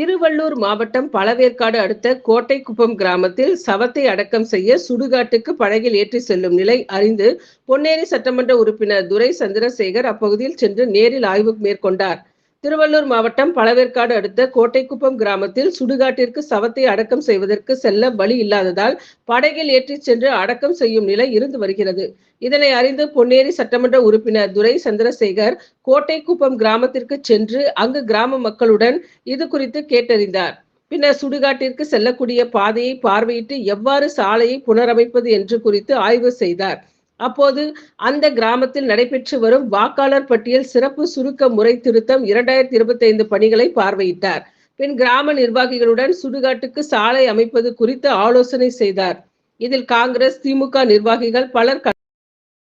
திருவள்ளூர் மாவட்டம் பழவேற்காடு அடுத்த கோட்டைக்குப்பம் கிராமத்தில் சவத்தை அடக்கம் செய்ய சுடுகாட்டுக்கு படகில் ஏற்றி செல்லும் நிலை அறிந்து பொன்னேரி சட்டமன்ற உறுப்பினர் துரை சந்திரசேகர் அப்பகுதியில் சென்று நேரில் ஆய்வு மேற்கொண்டார். திருவள்ளூர் மாவட்டம் பழவேற்காடு அடுத்த கோட்டைக்குப்பம் கிராமத்தில் சுடுகாட்டிற்கு சவத்தை அடக்கம் செய்வதற்கு செல்ல வழி இல்லாததால் படகில் ஏற்றிச் சென்று அடக்கம் செய்யும் நிலை இருந்து வருகிறது. இதனை அறிந்து பொன்னேரி சட்டமன்ற உறுப்பினர் துரை சந்திரசேகர் கோட்டைக்குப்பம் கிராமத்திற்கு சென்று அங்கு கிராம மக்களுடன் இது குறித்து கேட்டறிந்தார். பின்னர் சுடுகாட்டிற்கு செல்லக்கூடிய பாதையை பார்வையிட்டு எவ்வாறு சாலையை புனரமைப்பது என்று குறித்து ஆய்வு செய்தார். அப்போது அந்த கிராமத்தில் நடைபெற்று வரும் வாக்காளர் பட்டியல் சிறப்பு சுருக்க முறை திருத்தம் இரண்டாயிரத்தி இருபத்தி ஐந்து பணிகளை பார்வையிட்டார். பின் கிராம நிர்வாகிகளுடன் சுடுகாட்டுக்கு சாலை அமைப்பது குறித்து ஆலோசனை செய்தார். இதில் காங்கிரஸ் திமுக நிர்வாகிகள் பலர்